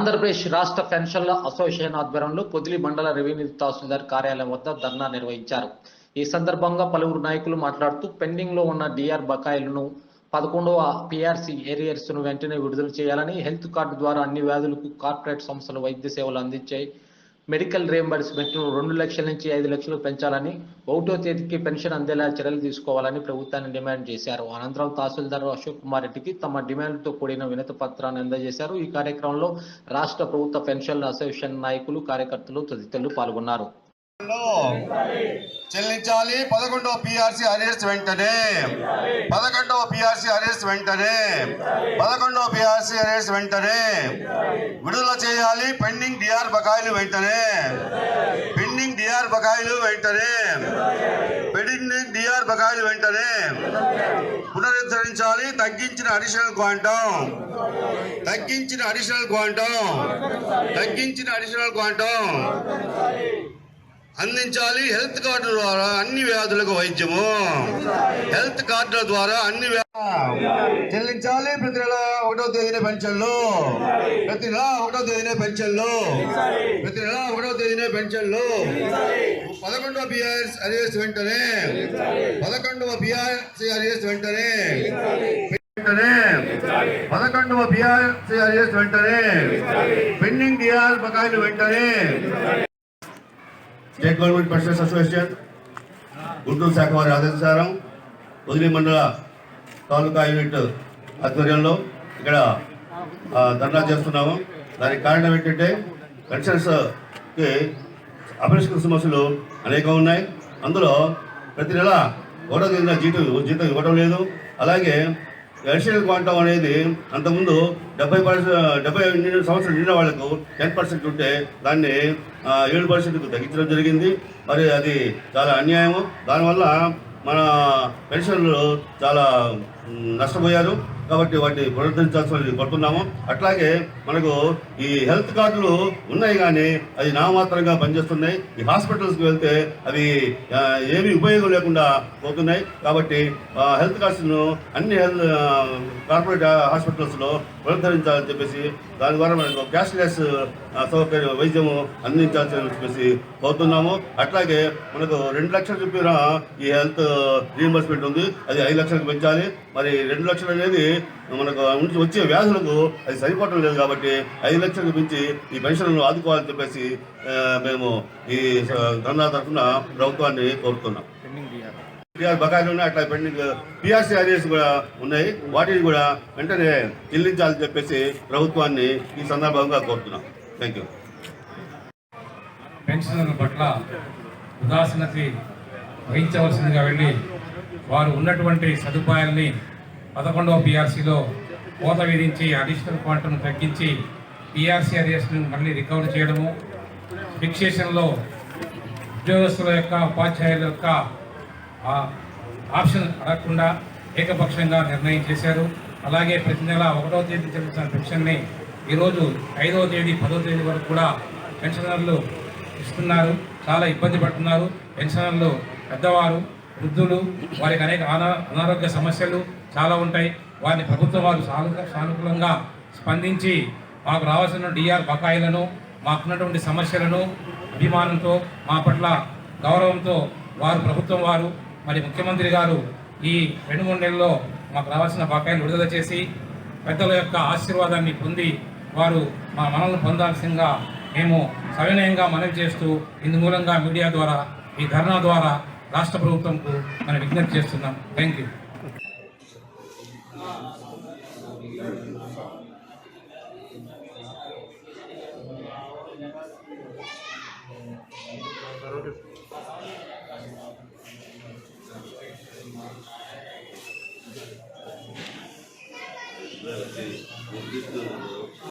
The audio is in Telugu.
ఆంధ్రప్రదేశ్ రాష్ట్ర పెన్షన్ల అసోసియేషన్ ఆధ్వర్యంలో పొదిలి మండల రెవెన్యూ తహసీల్దార్ కార్యాలయం వద్ద ధర్నా నిర్వహించారు. ఈ సందర్భంగా పలువురు నాయకులు మాట్లాడుతూ పెండింగ్లో ఉన్న డిఆర్ బకాయిలను పదకొండవ పిఆర్సీ ఏరియర్స్ను వెంటనే విడుదల చేయాలని హెల్త్ కార్డు ద్వారా అన్ని వ్యాధులకు కార్పొరేట్ సంస్థలు వైద్య సేవలు అందించే మెడికల్ రియంబర్స్మెంట్ రెండు లక్షల నుంచి ఐదు లక్షలు పెంచాలని ఒకటో తేదీకి పెన్షన్ అందేలా చర్యలు తీసుకోవాలని ప్రభుత్వాన్ని డిమాండ్ చేశారు. అనంతరం తహసీల్దార్ అశోక్ కుమార్ రెడ్డికి తమ డిమాండ్తో కూడిన వినతి పత్రాన్ని అందజేశారు. ఈ కార్యక్రమంలో రాష్ట్ర ప్రభుత్వ పెన్షన్ల అసోసియేషన్ నాయకులు కార్యకర్తలు తదితరులు పాల్గొన్నారు. చెల్లించాలి. పదకొండవ పిఆర్సీ అరెస్ట్ వెంటనే. పదకొండవ పిఆర్సీ అరెస్ట్ వెంటనే. పదకొండవ పిఆర్సీ అరెస్ట్ వెంటనే. విడుదల చేయాలి. పెండింగ్ డిఆర్ బకాయిలు వెంటనే. పెండింగ్ డిఆర్ బకాయిలు వెంటనే. పెండింగ్ డిఆర్ బకాయిలు వెంటనే. పునరుద్ధరించాలి. తగ్గించిన అడిషనల్ క్వాంటం. తగ్గించిన అడిషనల్ క్వాంటం. తగ్గించిన అడిషనల్ క్వాంటం. అందించాలి. హెల్త్ కార్డు ద్వారా అన్ని వ్యాధులకు వైద్యము. హెల్త్ కార్డుల ద్వారా అన్ని చెల్లించాలి. ప్రతి నెల ఒకటో తేదీన పెన్షన్లు. ప్రతి నెల ఒకటో తేదీన పెన్షన్లు. ప్రతి నెల ఒకటో తేదీన పెన్షన్లు. పదకొండవ బిఆర్ఎస్ అరియర్స్ వెంటనే. పదకొండవ బిఆర్ఎస్ అరియర్స్ వెంటనే. వెంటనే. పదకొండవ బిఆర్ఎస్ అరియర్స్ వెంటనే. పెండింగ్ డిఆర్ బకాయిలు వెంటనే. State government pensioners association Guntur శాఖ వారి ఆదేశానుసారం వదిలి మండల తాలూకా యూనిట్ ఆధ్వర్యంలో ఇక్కడ ధర్నా చేస్తున్నాము. దానికి కారణం ఏంటంటే పెన్షన్స్కి అపరిష్కృత సమస్యలు అనేకం ఉన్నాయి. అందులో ప్రతి నెల ఒకటో తేదీన జీతం జీతం ఇవ్వడం లేదు. అలాగే అడిషనల్ క్వాంటం అనేది అంతకుముందు డెబ్బై పర్సెంట్ డెబ్బై సంవత్సరాలు సంవత్సరం నిండిన వాళ్ళకు టెన్ పర్సెంట్ ఉంటే దాన్ని ఏడు పర్సెంట్కు తగ్గించడం జరిగింది. మరి అది చాలా అన్యాయము. దానివల్ల మన పెన్షన్లు చాలా నష్టపోయారు. కాబట్టి వాటిని పునరుద్ధరించాల్సి పడుతున్నాము. అట్లాగే మనకు ఈ హెల్త్ కార్డులు ఉన్నాయి కానీ అది నామాత్రంగా పనిచేస్తున్నాయి. ఈ హాస్పిటల్స్కి వెళ్తే అవి ఏమీ ఉపయోగం లేకుండా పోతున్నాయి. కాబట్టి హెల్త్ కార్డ్స్ను అన్ని హెల్త్ కార్పొరేట్ హాస్పిటల్స్లో పునరుద్ధరించాలని చెప్పేసి దాని ద్వారా మనకు క్యాష్లెస్ ఆ, సౌకర్యం వైద్యము అందించాల్సి చెప్పేసి కోరుతున్నాము అట్లాగే మనకు రెండు లక్షలు చెప్పిన ఈ హెల్త్ రీఎంబర్స్మెంట్ ఉంది. అది ఐదు లక్షలకు పెంచాలి. మరి రెండు లక్షలు అనేది మనకు నుంచి వచ్చే వ్యాధులకు అది సరిపోవటం లేదు కాబట్టి ఐదు లక్షలకు పెంచి ఈ పెన్షన్లను ఆదుకోవాలని చెప్పేసి మేము ఈ ధర్నా తరఫున ప్రభుత్వాన్ని కోరుతున్నాం. బకాయిలు ఉన్నాయి అట్లా పెండింగ్ పిఆర్సీ అరియర్స్ కూడా ఉన్నాయి. వాటిని కూడా వెంటనే చెల్లించాలని చెప్పేసి ప్రభుత్వాన్ని ఈ సందర్భంగా కోరుతున్నాం. థ్యాంక్ యూ పెన్షనర్ల పట్ల ఉదాసీనత వహించవలసిందిగా వెళ్ళి వారు ఉన్నటువంటి సదుపాయాల్ని పదకొండవ పిఆర్సీలో కోత విధించి అడిషనల్ క్వాంటమ్ తగ్గించి పిఆర్సీ అరియర్స్ని మళ్ళీ రికవర్ చేయడము ఫిక్సేషన్లో ఉద్యోగస్తుల యొక్క ఉపాధ్యాయుల యొక్క ఆప్షన్ అడగకుండా ఏకపక్షంగా నిర్ణయం చేశారు. అలాగే ప్రతి నెల ఒకటో తేదీ చెల్లించిన పెన్షన్ని ఈరోజు ఐదవ తేదీ పదో తేదీ వరకు కూడా పెన్షనర్లు ఇస్తున్నారు. చాలా ఇబ్బంది పడుతున్నారు. పెన్షనర్లు పెద్దవారు వృద్ధులు వారికి అనేక అనారోగ్య సమస్యలు చాలా ఉంటాయి. వారిని ప్రభుత్వం వారు సానుకూలంగా స్పందించి మాకు రావాల్సిన డిఆర్ బకాయిలను మాకున్నటువంటి సమస్యలను అభిమానంతో మా పట్ల గౌరవంతో వారు ప్రభుత్వం వారు మరి ముఖ్యమంత్రి గారు ఈ రెండు మూడు నెలల్లో మాకు రావాల్సిన బకాయిలు విడుదల చేసి పెద్దల యొక్క ఆశీర్వాదాన్ని పొంది వారు మా మనల్ని పొందాల్సిందిగా మేము సవినయంగా మనవి చేస్తూ ఇందు మూలంగా మీడియా ద్వారా ఈ ధర్నా ద్వారా రాష్ట్ర ప్రభుత్వంకు మనం విజ్ఞప్తి చేస్తున్నాం. Thank you 对对我们就是